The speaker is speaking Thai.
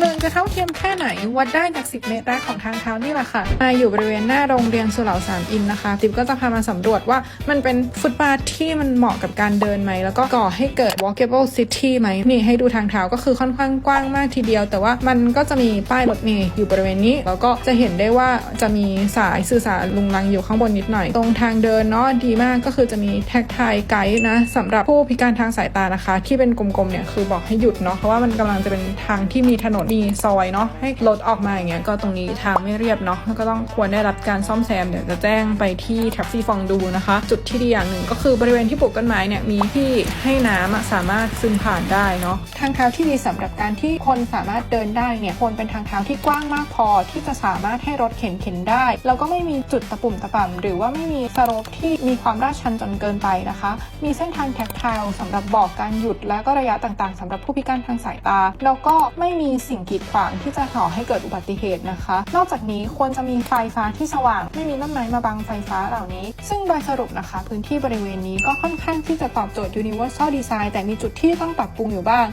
เนินจะเท่าเทียมแค่ไหน วัดได้จาก 10 เมตรแรกของทางเท้านี่แหละค่ะ มาอยู่บริเวณหน้าโรงเรียนสุเหร่าสามอินนะคะ ติ๊บก็จะพามาสำรวจว่ามันเป็นฟุตบาทที่มันเหมาะกับการเดินไหม แล้วก็ก่อให้เกิด walkable city ไหม นี่ให้ดูทางเท้าก็คือค่อนข้างกว้างมากทีเดียว แต่ว่ามันก็จะมีป้ายรถเมล์อยู่บริเวณนี้ แล้วก็จะเห็นได้ว่าจะมีสายสื่อสารลุงลังอยู่ข้างบนนิดหน่อย ตรงทางเดินเนาะดีมากก็คือจะมีแท็กไทยไกด์นะสำหรับผู้พิการทางสายตานะคะ ที่เป็นกลมๆเนี่ยคือบอกให้หยุดเนาะเพราะว่ามันกำลังจะเป็นทางที่มีถนนมีซอยเนาะให้รถออกมาอย่างเงี้ยก็ตรงนี้ทางไม่เรียบเนาะก็ต้องควรได้รับการซ่อมแซมเดี๋ยวจะแจ้งไปที่แท็กซี่ฟองดูนะคะ จุดที่ดีอย่างหนึ่งก็คือบริเวณที่ปลูกต้นไม้เนี่ยมีที่ให้น้ำสามารถซึมผ่านได้เนาะทางเท้าที่ดีสำหรับการที่คนสามารถเดินได้เนี่ยควรเป็นทางเท้าที่กว้างมากพอที่จะสามารถให้รถเข็นเข็นได้ แล้วก็ไม่มีจุดตะปุ่มตะป่ำหรือว่าไม่มีสโลปที่มีความลาดชันจนเกินไปนะคะ มีเส้นทางแท็กทล์สำหรับบอกการหยุดและก็ระยะต่างๆสำหรับผู้พิการทางสายตา แล้วก็ไม่มีสิ่งกีดขวางที่จะก่อให้เกิดอุบัติเหตุนะคะ นอกจากนี้ควรจะมีไฟฟ้าที่สว่าง ไม่มีต้นไม้มาบังไฟฟ้าเหล่านี้ ซึ่งโดยสรุปนะคะ พื้นที่บริเวณนี้ก็ค่อนข้างที่จะตอบโจทย์ universal design แต่มีจุดที่ต้องปรับปรุงอยู่บ้าง